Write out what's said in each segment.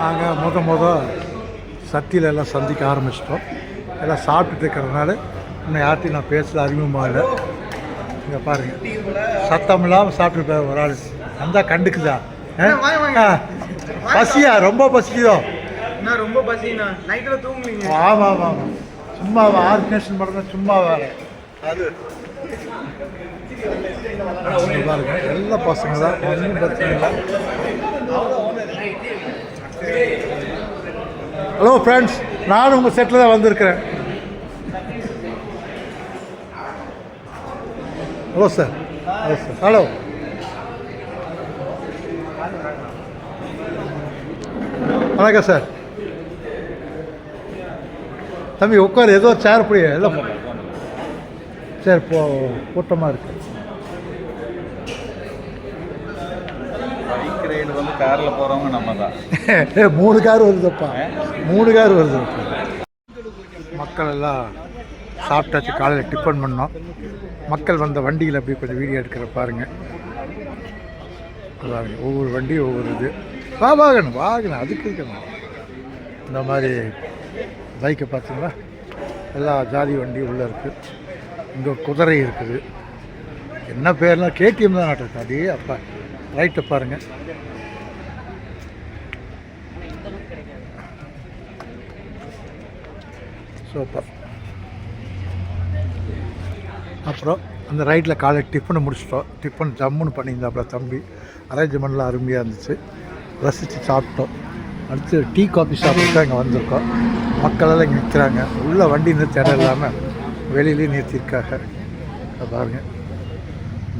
நாங்கள் முத முத சத்தியில் எல்லாம் சந்திக்க ஆரம்பிச்சிட்டோம். எல்லாம் சாப்பிட்டுட்டு இருக்கிறதுனால இன்னும் யார்ட்டையும் நான் பேசல அறிமுகமாக இல்லை. இங்கே பாருங்கள் சத்தம் இல்லாமல் சாப்பிட்டுருப்பேன் ஒரு ஆள். வந்தால் கண்டுக்குதா. பசியா? ரொம்ப பசிக்குதோ? ரொம்ப பசிண்ணா. நைட்ல தூங்குனீங்க. ஆமாம் ஆமாம் ஆமாம் சும்மா ஆர்கனைசேஷன் பண்ணுறது சும்மா வேலை அது. பாருங்க. எல்லா பசங்க தான். ஒன்றும் பிரச்சனை இல்லை. ஹலோ ஃப்ரெண்ட்ஸ் நானும் உங்கள் செட்டில் தான் வந்திருக்கிறேன். Hello sir hello sir hello வணக்கம் சார் தம்பி உட்காரு. ஏதோ சேர் போய் எல்லாம் சரி போ கூட்டமாக இருக்குது பைக் ரைடு வந்து காரில் போகிறவங்க நம்ம தான் மூணு கார் வருதுப்பா. மூணு கார் வருது. மக்கள் எல்லாம் சாப்பிட்டாச்சு காலையில் டிஃபன் பண்ணோம். மக்கள் வந்த வண்டியில் அப்படியே கொஞ்சம் வீடியோ எடுக்கிற பாருங்க. பாருங்க ஒவ்வொரு வண்டியும் ஒவ்வொரு இது. வா வாகனம் வாகனம் அதுக்கு இருக்கணும் இந்த மாதிரி பைக்கை பார்த்தீங்களா? எல்லா ஜாதி வண்டி உள்ளே இருக்குது இங்கே குதிரை இருக்குது. என்ன பேர்லாம் கேடிஎம் தான் நாட்டு அதே அப்பா. ரைட்டை பாருங்கள் சூப்பர். அப்புறம் அந்த ரைட்டில் காலை டிஃபனை முடிச்சிட்டோம். டிஃபன் ஜம்முன்னு பண்ணியிருந்தாப்புல தம்பி. அரேஞ்ச்மெண்ட்லாம் அருமையாக இருந்துச்சு. ரசித்து சாப்பிட்டோம். அடுத்து டீ காஃபி ஷாப்புக்கு தான் இங்கே வந்திருக்கோம். மக்களெல்லாம் இங்கே நிற்கிறாங்க உள்ளே வண்டி நிறுத்த இடம் இல்லாமல் வெளியிலேயே நிறுத்தியிருக்காங்க. இதை பாருங்க.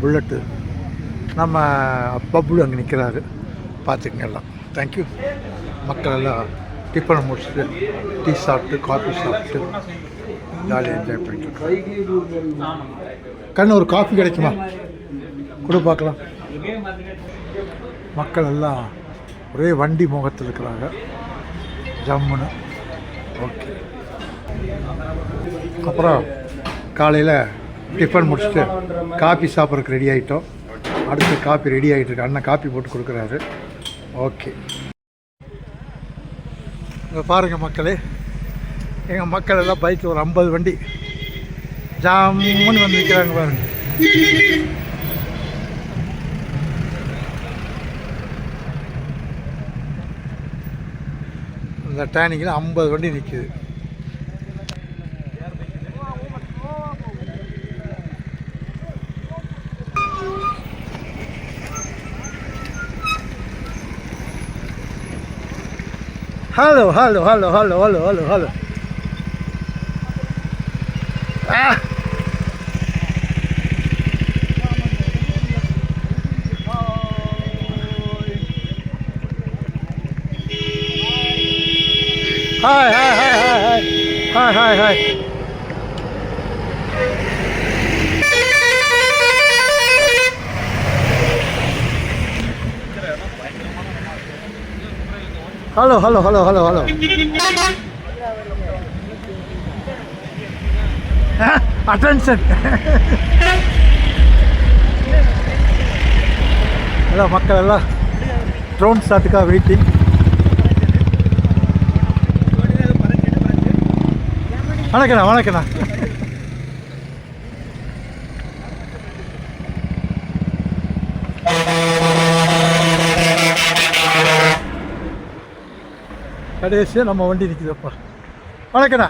புல்லட்டு நம்ம பப்புளு அங்கே நிற்கிறாரு பார்த்துக்கங்க எல்லாம். தேங்க்யூ மக்கள் எல்லாம் டிஃபன் முடிச்சுட்டு டீ சாப்பிட்டு காஃபி சாப்பிட்டு ஜாலியாக என்ஜாய் பண்ணிட்டு கண்ணு ஒரு காஃபி கிடைக்குமா கொடு பார்க்கலாம் மக்கள் எல்லாம் ஒரே வண்டி முகத்தில் இருக்கிறாங்க ஜம்முன்னு ஓகே அப்புறம் காலையில் டிஃபன் முடிச்சுட்டு காஃபி சாப்பிட்றதுக்கு ரெடி ஆகிட்டோம் அடுத்து காஃபி ரெடி ஆகிட்டு இருக்கு அண்ணன் காஃபி போட்டு கொடுக்குறாரு ஓகே இங்கே பாருங்கள் மக்களே. எங்கள் மக்கள் எல்லாம் பைக் ஒரு ஐம்பது வண்டி. ஜாமுன்னு வந்து நிற்கிறாங்க பாருங்க. இந்த டேனிங்கில் ஐம்பது வண்டி நிற்கிது 哈喽哈喽哈喽哈喽哈喽哈喽哈喽！啊！嗨嗨嗨嗨嗨！嗨嗨嗨！hello hello hello hello hello. Attention. எல்லாம் மக்கள் எல்லாம் ட்ரோன் ஷாட்டுக்காக வெயிட்டிங் வணக்கண்ணா வணக்கண்ணா கடைசியாக நம்ம வண்டி நிற்குதுப்பா வணக்கண்ணா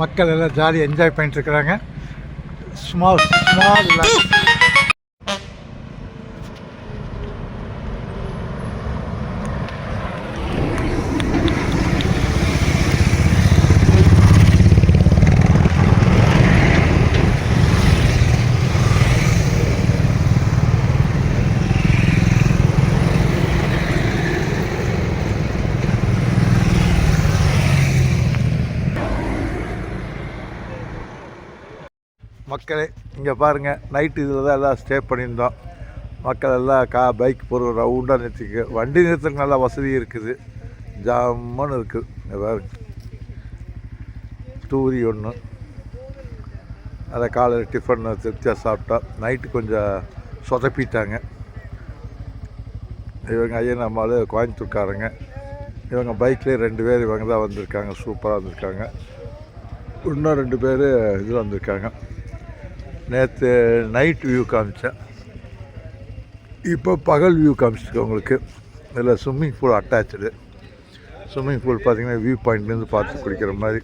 மக்கள் எல்லாம் ஜாலியாக என்ஜாய் பண்ணிட்டு இருக்கிறாங்க. ஸ்மால் ஸ்மால் மக்களே இங்கே பாருங்கள் நைட்டு இதில் தான் எல்லாம் ஸ்டே பண்ணியிருந்தோம். மக்கள் எல்லாம் கா பைக் போகிற ரவுண்டாக நிறுத்திக்க வண்டி நிறுத்துறதுக்கு நல்லா வசதி இருக்குது. ஜாமான்னு இருக்குது. இங்கே பாருங்க. தூரி ஒன்று அதை காலையில் டிஃபன் திருப்தியாக சாப்பிட்டோம் நைட்டு கொஞ்சம் சொதப்பிட்டாங்க. இவங்க ஐயன் அம்மாள் கோயம்புத்தூர்காரங்க. இவங்க பைக்லேயே ரெண்டு பேர் இவங்க தான் வந்திருக்காங்க. சூப்பராக வந்திருக்காங்க. இன்னும் ரெண்டு பேர் இதில் வந்திருக்காங்க. நேற்று நைட் வியூ காமிச்சேன். இப்போ பகல் வியூ காமிச்சிருக்கேன் உங்களுக்கு. இதில் swimming pool attach swimming pool பார்த்தீங்கன்னா வியூ பாயிண்ட்லேருந்து பார்த்து குடிக்கிற மாதிரி.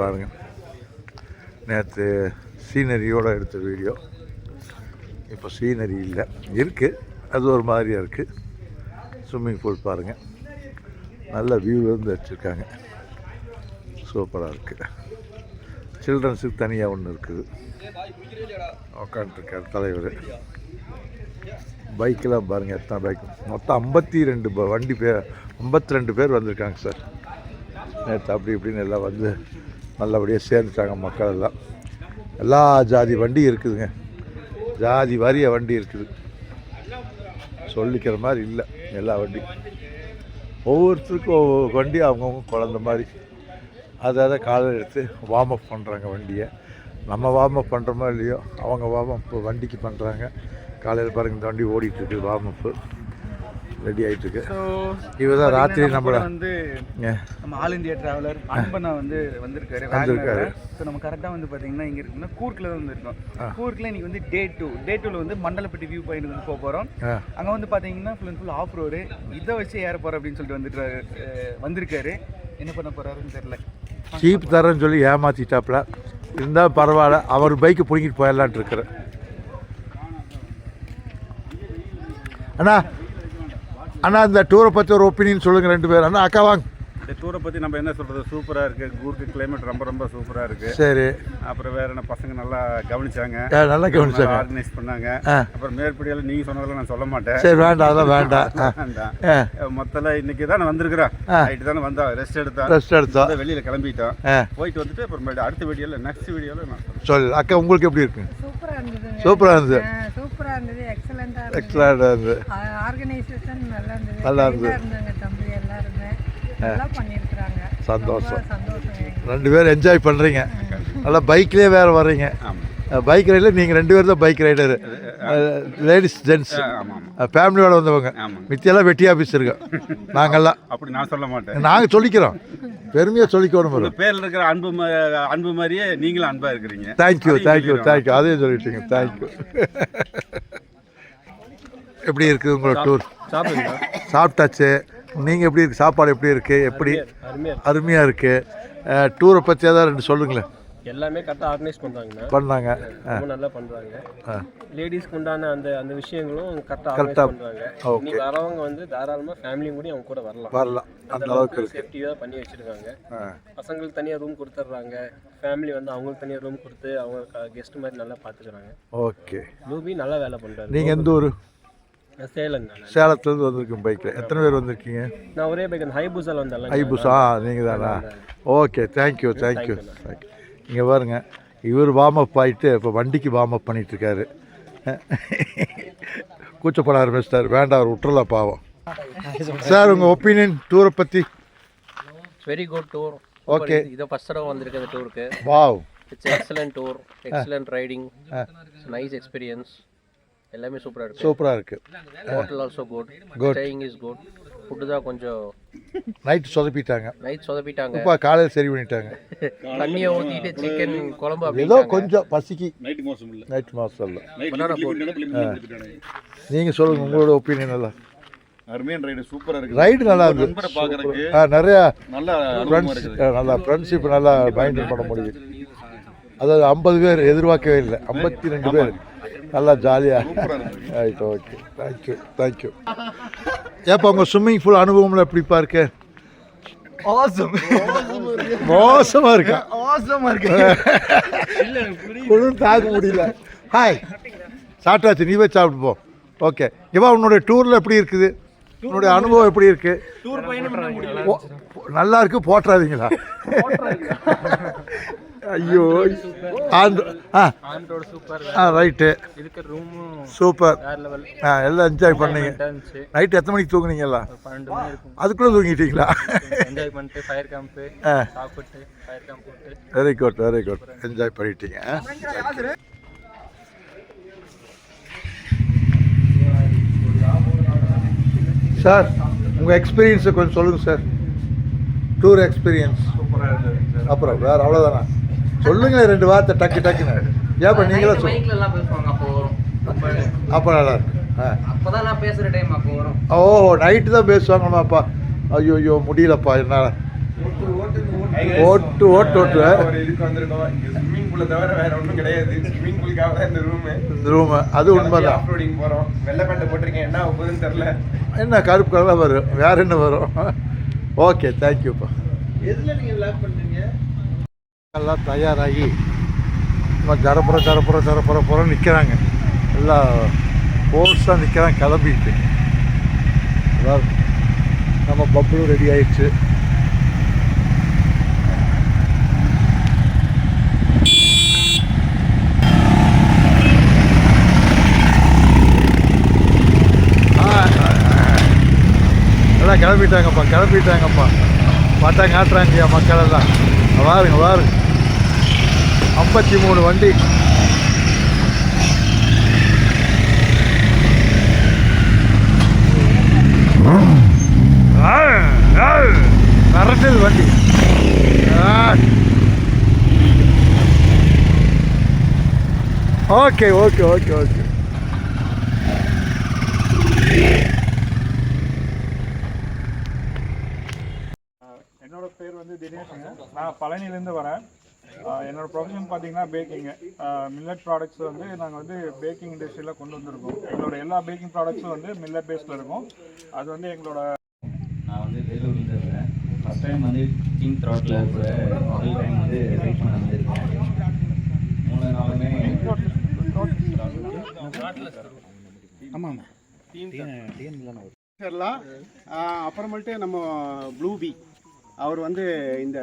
பாருங்கள் நேற்று சீனரியோடு எடுத்த வீடியோ இப்போ சீனரி இல்லை. இருக்குது அது ஒரு மாதிரியாக இருக்குது ஸ்விம்மிங் பூல் பாருங்கள் நல்ல வியூவிலேருந்து வச்சுருக்காங்க. சூப்பராக இருக்குது சில்ட்ரன்ஸுக்கு தனியாக ஒன்று இருக்குது. உக்காண்ட்ருக்கார் தலைவர். பைக்கெலாம் பாருங்கள் எத்தனை பைக் மொத்தம் ஐம்பத்தி ரெண்டு ப- வண்டி பேர் ஐம்பத்தி ரெண்டு பேர் வந்திருக்காங்க சார். நேற்று அப்படி இப்படின்னு எல்லாம் வந்து நல்லபடியாக சேர்ந்துட்டாங்க மக்கள் எல்லாம். எல்லா ஜாதி வண்டி இருக்குதுங்க. ஜாதி வாரிய வண்டி இருக்குது. சொல்லிக்கிற மாதிரி இல்லை எல்லா வண்டி. ஒவ்வொருத்தருக்கும் ஒவ்வொரு வண்டி அவங்கவுங்க குழந்த மாதிரி. அதை அதை காலையில் எடுத்து வார்ம் அப் பண்ணுறாங்க வண்டியை. நம்ம வார்ம் அப் பண்ணுறோமோ இல்லையோ அவங்க வார்ம் அப் வண்டிக்கு பண்ணுறாங்க காலையில் பாருங்க இந்த வண்டி ஓடிட்டுருக்கு வார்ம் அப்பு ரெடி ஆகிட்டுருக்கு ஸோ இவ தான் ராத்திரி நம்மள வந்து நம்ம ஆல் இந்தியா டிராவலர் அன்பனா வந்து வந்திருக்காரு வந்திருக்காரு. ஸோ நம்ம கரெக்டாக வந்து பார்த்தீங்கன்னா இங்கே இருக்குன்னா கூர்க்கில் தான் வந்திருக்கோம். கூர்க்கில் இன்னைக்கு வந்து டே டூ டே டூவில் வந்து மண்டலப்பட்டி வியூ பாயிண்ட் வந்து போக போகிறோம் அங்கே வந்து பார்த்தீங்கன்னா full and full off road இதை வச்சு ஏற போகிறோம் அப்படின்னு சொல்லிட்டு வந்துட்டு வந்திருக்காரு. என்ன பண்ண போகிறாருன்னு தெரில சீப் தரேன்னு சொல்லி ஏமாற்றிட்டாப்புல இருந்தால் பரவாயில்ல அவர் பைக்கு பிடிங்கிட்டு போயிடலான்ட்டு இருக்கிறேன். அண்ணா அண்ணா இந்த டூரை பற்றி ஒரு ஒப்பீனியன் சொல்லுங்கள் ரெண்டு பேரும். அண்ணா அக்கா வாங்க. இந்த டூரை பற்றி நம்ம என்ன சொல்கிறது சூப்பராக இருக்குது கூர்க்கு கிளைமேட் ரொம்ப ரொம்ப சூப்பராக இருக்குது சரி. அப்புறம் வேற என்ன பசங்க நல்லா கவனிச்சாங்க. நல்லா கவனிச்சாங்க. ஆர்கனைஸ் பண்ணாங்க. அப்புறம் மேற்படியெல்லாம் நீங்கள் சொன்னதெல்லாம் நான் சொல்ல மாட்டேன். சரி வேண்டாம் அதெல்லாம் வேண்டாம். வேண்டாம். மொத்தல இன்னைக்கு தான் வந்திருக்கிறோம். ஆ. நைட்டு தானே வந்தோம். ரெஸ்ட் எடுத்தோம். ரெஸ்ட் எடுத்தோம். அதான் வெளியில கிளம்பிட்டோம். போயிட்டு வந்துட்டு அப்புறம் அடுத்த வீடியோவில் நெக்ஸ்ட் வீடியோவில் நான் சொல்றேன். சொல்லு. அக்கா உங்களுக்கு எப்படி இருக்கு? சூப்பராக இருந்ததுங்க. சூப்பராக இருந்தது. சூப்பராக இருந்தது. எக்ஸலண்ட்டாக இருந்தது. இருந்தது. ஆர்கனைசேஷன் நல்லா இருந்தது. நல்லா இருந்தது. கைண்டா இருந்தாங்க தம்பி எல்லாருமே நல்லா பண்ணியிருக்கிறாங்க சந்தோஷம். ரெண்டு பேரும் என்ஜாய் பண்ணுறீங்க நல்லா பைக்லேயே வேறு வர்றீங்க. பைக் ரைடில் நீங்கள் ரெண்டு பேர் தான் பைக் ரைடரு லேடிஸ் ஜென்ட்ஸ் ஃபேமிலியோட வந்தவங்க. மித்தியெல்லாம் வெட்டி ஆஃபீஸ் இருக்கோம் நாங்கெல்லாம். அப்படி நான் சொல்ல மாட்டேன். நாங்கள் சொல்லிக்கிறோம். பெருமையாக சொல்லிக்கணும் பேர்ல இருக்கிற அன்பு அன்பு மாதிரியே நீங்களும் அன்பா இருக்கிறீங்க. Thank you thank you. தேங்க்யூ அதையும் சொல்லிட்டீங்க. தேங்க்யூ எப்படி இருக்குது உங்களோட டூர் சாப்பிட்டாச்சு. நீங்கள் எப்படி இருக்கு? சாப்பாடு எப்படி இருக்குது எப்படி? அருமையாக இருக்குது டூரை பற்றி ஏதாவது ரெண்டு சொல்லுங்களேன். எல்லாமே கரெக்டாக ஆர்கனைஸ் பண்ணுறாங்கண்ணா பண்ணாங்க. ரொம்ப நல்லா பண்ணுறாங்க. லேடிஸ்க்கு உண்டான அந்த அந்த விஷயங்களும் கரெக்டாக ஆர்கனைஸ் பண்ணுறாங்க ஓகே. வரவங்க வந்து தாராளமாக ஃபேமிலியும் கூட அவங்க கூட வரலாம். வரலாம். அந்த அளவுக்கு இருக்குது சேஃப்டியாக பண்ணி வச்சிருக்காங்க. பசங்களுக்கு தனியாக ரூம் கொடுத்துட்றாங்க ஃபேமிலி வந்து அவங்களுக்கு தனியாக ரூம் கொடுத்து அவங்க கெஸ்ட் மாதிரி நல்லா பார்த்துக்கிறாங்க ஓகே. லூபி நல்லா வேலை பண்ணுறாரு நீங்கள் எந்த ஊர்? சேலங்க சேலத்துலேருந்து வந்திருக்கீங்க பைக்கில். எத்தனை பேர் வந்திருக்கீங்க? நான் ஒரே பைக் அந்த ஹைபூஸால் வந்தேன் ஐபுஸா நீங்கள் தானா? ஓகே தேங்க்யூ தேங்க்யூ தேங்க்யூ இங்கே பாருங்க இவர் வார்ம் அப் ஆகிட்டு இப்போ வண்டிக்கு வார்ம் அப் பண்ணிகிட்ருக்காரு கூச்சப்பட ஆரம்பிச்சிட்டார் வேண்டாம் அவர் விட்டுறலாம் பாவம். சார் உங்கள் ஒப்பீனியன் டூரை பற்றி வெரி குட் டூர் Okay. இதோ ஃபர்ஸ்ட் தடவை வந்திருக்கு இந்த டூருக்கு wow it's excellent tour excellent riding nice experience எல்லாமே சூப்பராக இருக்கு. சூப்பராக இருக்குது hotel also good Good. Staying is good food தான் கொஞ்சம் நைட்டு சொதப்பிட்டாங்க. நைட் சொதப்பிட்டாங்க. இப்போ காலையில் சரி பண்ணிட்டாங்க. தண்ணியை ஊற்றிட்டு சிக்கன் குழம்பு ஏதோ கொஞ்சம் பசிக்கு. நைட்டு மோசம் இல்லை. நைட் மாதம் இல்லை. நீங்கள் சொல்லுங்கள் உங்களோட ஒப்பீனியன் எல்லாம் அருமையான ரைடு சூப்பரா இருக்கு. ரைடு நல்லா இருந்தது. ஆ நிறையா நல்ல இருக்குது. நல்லா ஃப்ரெண்ட்ஷிப் நல்லா மைண்டன் பண்ண முடியுது. அதாவது ஐம்பது பேர் எதிர்பார்க்கவே இல்லை. ஐம்பத்தி ரெண்டு பேர். நல்லா ஜாலியாக ரைட் ஓகே தேங்க்யூ தேங்க்யூ ஏப்பா உங்கள் ஸ்விம்மிங் பூல் அனுபவம்ல எப்படிப்பா இருக்கு? ஆசம் மோசமாக இருக்கா? ஆசமாக இருக்கு. குளிர் தாங்க முடியல. ஹாய் சாப்பிட்டாச்சு நீ போய் சாப்பிட்டு போ. ஓகே இவா உன்னோட டூரில் எப்படி இருக்குது? உன்னுடைய அனுபவம் எப்படி இருக்கு? நல்லா இருக்கு போட்டுறாதீங்களா ஐயோ. ஆண்ட்ரோட சூப்பர் ஆ ரைட்டு ரூமும் சூப்பர் ஆ எல்லாம் என்ஜாய் பண்ணீங்க. நைட்டு எத்தனை மணிக்கு தூங்குனீங்களா பன்னெண்டு மணி இருக்கும். அதுக்குள்ளே தூங்கிட்டீங்களா? என்ஜாய் பண்ணிட்டு ஃபயர் கேம்ப்பு ஆ. சாப்பிட்டு ஃபயர் கேம்ப் போட்டு. Very good very good enjoy பண்ணிட்டீங்க. சார் உங்கள் எக்ஸ்பீரியன்ஸை கொஞ்சம் சொல்லுங்கள் சார் டூர் எக்ஸ்பீரியன்ஸ் அப்புறம் வேறு அவ்வளோதானா சொல்லுங்களேன் ரெண்டு வார்த்தை டக்கு டக்குன்னு. ஏப்பா நீங்களே சொல்லுங்க மைக்ல எல்லாம் பேசுவாங்க அப்போ நல்லா இருக்கு. ஆ. அப்பதான் நான் பேசுற டைம் அப்போ வரும். ஓ நைட்டு தான் பேசுவாங்களாமாப்பா ஐயோ ஐயோ முடியலப்பா என்னால். ஓட்டு ஓட்டு ஓட்டு. இந்த ரூமு அது உண்மைதான். ஆஃப்ரோடிங் போறோம். வெள்ளை பேட்டை போட்டிருக்கேன். என்ன ஆகுதுன்னு தெரியல. என்ன கருப்பு கலராக வரும். வேற என்ன வரும்? ஓகே தேங்க்யூப்பா எதில் நீங்கள் லாக் பண்ணுறீங்க எல்லாம் தயாராகி நம்ம ஜரப்புற ஜரப்புற ஜரப்புற புற நிற்கிறாங்க எல்லாம் ஃபோர்ஸாக நிற்கிறாங்க கிளம்பிட்டு. அதாவது நம்ம பப்புளும் ரெடி ஆயிடுச்சு. ஆ, எல்லாம் கிளம்பிட்டாங்கப்பா கிளம்பிட்டாங்கப்பா. பட்டா காட்டுறாங்கய்யா மக்கள் எல்லாம். வாருங்க வாருங்க. ஐம்பத்தி மூணு வண்டி. மிரட்டல் வண்டி. Okay okay okay okay. என்னோட பேர் வந்து தினேஷுங்க. நான் பழனிலேருந்து வரேன். ஆஹ் என்னோட ப்ரொஃபஷன் பார்த்தீங்கன்னா பேக்கிங்கு மில்லட் ப்ராடக்ட்ஸ் வந்து நாங்கள் வந்து பேக்கிங் இண்டஸ்ட்ரியில் கொண்டு வந்திருக்கோம். எங்களோட எல்லா பேக்கிங் ப்ராடக்ட்ஸும் வந்து மில்லட் பேஸில் இருக்கும். அது வந்து எங்களோட நான் வந்து வேலூர்லேருந்து இருக்கேன் ஃபஸ்ட் டைம் வந்து டீம் த்ராட்டில் கூட முதல் டைம் வந்து ரைட் பண்ண வந்திருக்கேன். மூணு நாளுமே சார்லாம் அப்புறமேட்டு நம்ம ப்ளூபி அவர் வந்து இந்த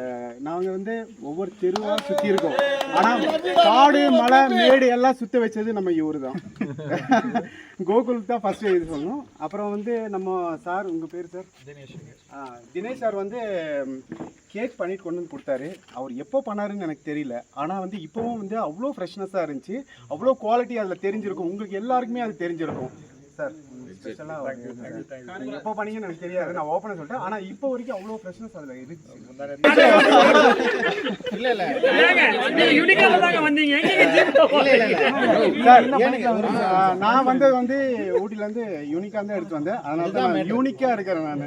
நாங்கள் வந்து ஒவ்வொரு தெருவாக சுற்றி இருக்கோம். ஆனால் காடு மலை மேடு எல்லாம் சுத்த வச்சது நம்ம இவர் தான் கோகுல் தான் ஃபஸ்ட்டு இது சொல்லணும். அப்புறம் வந்து நம்ம சார் உங்கள் பேர் சார்? தினேஷ் தினேஷ் சார் வந்து கேக் பண்ணிட்டு கொண்டு வந்து கொடுத்தாரு. அவர் எப்போ பண்ணாருன்னு எனக்கு தெரியல. ஆனால் வந்து இப்போவும் வந்து அவ்வளோ ஃப்ரெஷ்னஸாக இருந்துச்சு. அவ்வளோ குவாலிட்டி அதில் தெரிஞ்சிருக்கும். உங்களுக்கு எல்லாருக்குமே அது தெரிஞ்சிருக்கும். சார். ஸ்பெஷலாக எப்போ பண்ணீங்கன்னு எனக்கு தெரியாது. நான் ஓப்பனாக சொல்லிட்டேன். ஆனால் இப்போ வரைக்கும் அவ்வளோ ஃப்ரெஷ்னஸ் அதில் இருந்துச்சு. இல்லை இல்லை. சார் ஆ, நான் வந்தது வந்து ஊட்டில இருந்து யூனிக்கா தான் எடுத்து வந்தேன். அதனால தான் நான் யூனிக்கா இருக்கிறேன் நான்.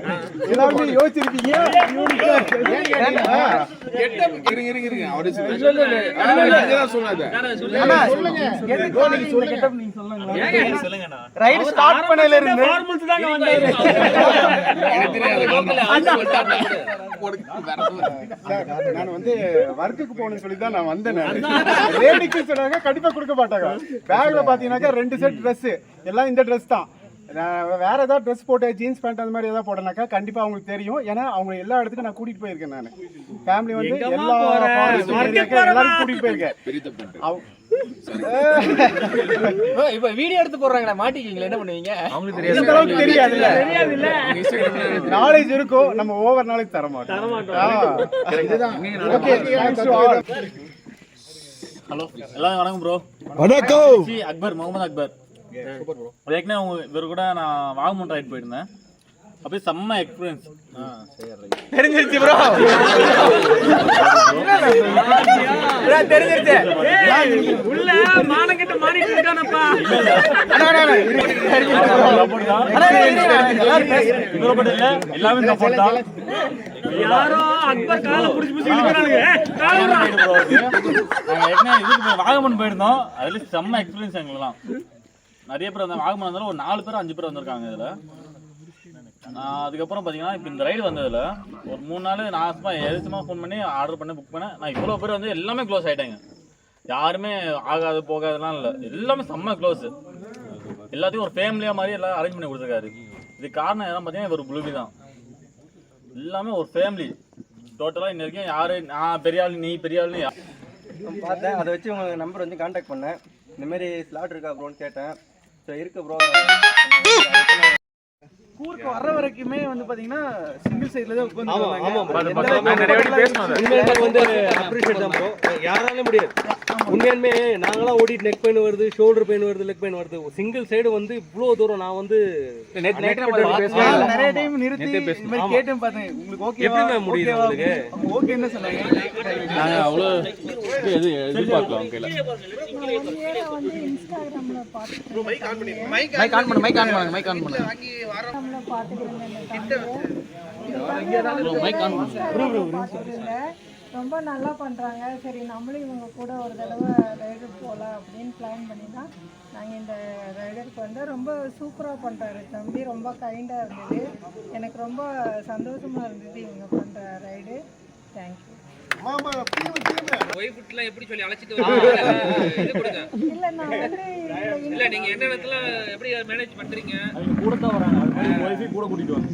எல்லாருமே யோசிச்சிருப்பீங்க யூனிக்கா ரைடு ஸ்டார்ட் பண்ணல நான் வந்து ஒர்க்குக்கு போகணும்னு சொல்லி தான் நான் வந்தேன் நான். லேடிக்கு சொன்னாங்க கண்டிப்பா கொடுக்க மாட்டாங்க. பேக்ல பாத்தீங்கன்னாக்கா ரெண்டு செட் Dress எல்லாம் இந்த Dress தான். வேற ஏதாவது ட்ரெஸ் போட்டு ஜீன்ஸ் பேண்ட் அந்த மாதிரி ஏதாவது போட்டேனாக்கா கண்டிப்பா அவங்களுக்கு தெரியும். ஏன்னா அவங்க எல்லா இடத்துக்கும் நான் கூட்டிட்டு போயிருக்கேன் நான். ஃபேமிலி வந்து எல்லா கூட்டிட்டு போயிருக்கேன். இப்ப வீடியோ எடுத்து போடுறாங்களா மாட்டிக்கிங்களா என்ன பண்ணுவீங்க? அவங்களுக்கு இந்த அளவுக்கு தெரியாதுல்ல? நாலேஜ் இருக்கும் நம்ம ஓவர் நாலேஜ் தர மாட்டோம். ஹலோ எல்லாரும் வணக்கம் ப்ரோ வணக்கம். ஜி அக்பர் முகமது அக்பர். ஏற்கனவே உங்க இவர் கூட நான் வாகமன் ரைட் போயிருந்தேன். அப்படியே செம்ம எக்ஸ்பீரியன்ஸ் தெரிஞ்சிருச்சு ப்ரோ தெரிஞ்சிருச்சு உள்ள மானங்கிட்ட மாறிட்டு இருக்கானப்பா இவரை மட்டும் இல்ல எல்லாமே சப்போர்ட் தான் யாரோ அக்பர் காலை புடிச்சு புடிச்சு இழுக்கிறானுங்க நாங்கள் ஏற்கனவே இதுக்கு வாகமன் போயிருந்தோம் அதுல செம்ம எக்ஸ்பீரியன்ஸ் எங்களுக்குலாம் நிறைய பேர் வந்தாங்க வாகமன் வந்தாலும் ஒரு நாலு பேர் அஞ்சு பேர் வந்திருக்காங்க இதுல அதுக்கப்புறம் பார்த்தீங்கன்னா இப்போ இந்த ரைடு வந்ததில் ஒரு மூணு நாள் நான் சும்மா எதுச்சுமா ஃபோன் பண்ணி ஆர்டர் பண்ணி புக் பண்ணேன். நான் இவ்வளோ பேர் வந்து எல்லாமே க்ளோஸ் ஆகிட்டாங்க யாருமே ஆகாது போகாதுலாம் இல்லை. எல்லாமே செம்ம க்ளோஸு எல்லாத்தையும் ஒரு ஃபேமிலியாக மாதிரி எல்லாம் அரேஞ்ச் பண்ணி கொடுத்துருக்காரு. இது காரணம் எல்லாம் பார்த்தீங்கன்னா இவர் ப்ளூபி தான். எல்லாமே ஒரு ஃபேமிலி டோட்டலாக இன்ன வரைக்கும் யார் நான் பெரிய ஆள் நீ பெரிய ஆள் பார்த்தேன். அதை வச்சு உங்கள் நம்பர் வந்து காண்டாக்ட் பண்ணேன். இந்த மாதிரி ஸ்லாட் இருக்கா ப்ரோன்னு கேட்டேன். ஸோ இருக்கு ப்ரோ ஊருக்கு வர்ற வரைக்குமே வந்து பாத்தீங்கன்னா சிங்கிள் சைடுல தான் ஆமாம் ஆமாம் உட்கார்ந்து நிறைய வாட்டி பேசணும் வந்து அப்ரிஷியேட் தான் ப்ரோ யாராலையும் முடியாது. உண்மையாலுமே நாங்களாம் ஓடிட்டு நெக் பெயின் வருது ஷோல்டர் பெயின் வருது லெக் பெயின் வருது. சிங்கிள் சைடு வந்து இவ்வளோ தூரம் நான் வந்து நிறைய டைம் நிறுத்தி கேட்டேன் பார்த்தேன் உங்களுக்கு ஓகே எப்படி முடியுது உங்களுக்கு? ஓகே என்ன சொன்னாங்க? நாங்கள் அவ்வளோ இது எதிர்பார்க்கலாம் கையில். மைக் ஆன் பண்ணு மைக் ஆன் பண்ணுங்க மைக் ஆன் பண்ணுங்க இன்ஸ்டாகிராமில் பார்த்துட்டு இருந்தேன் ரொம்ப நல்லா பண்ணுறாங்க சரி நம்மளும் இவங்க கூட ஒரு தடவை ரைடர் போகலாம் அப்படின்னு பிளான் பண்ணி தான் நாங்கள் இந்த ரைடருக்கு வந்து ரொம்ப சூப்பராக பண்ணுறாரு தம்பி ரொம்ப கைண்டாக இருந்தது. எனக்கு ரொம்ப சந்தோஷமாக இருந்தது இவங்க பண்ணுற ரைடு தேங்க்யூ எப்படி சொல்லி அழைச்சிட்டு வரீங்க இது கொடுங்க. இல்லை நான் வந்து இல்ல நீங்க எந்த இடத்துல எப்படி மேனேஜ் பண்றீங்க? கூட தான் வராங்க. கூட கூட்டிட்டு வாங்க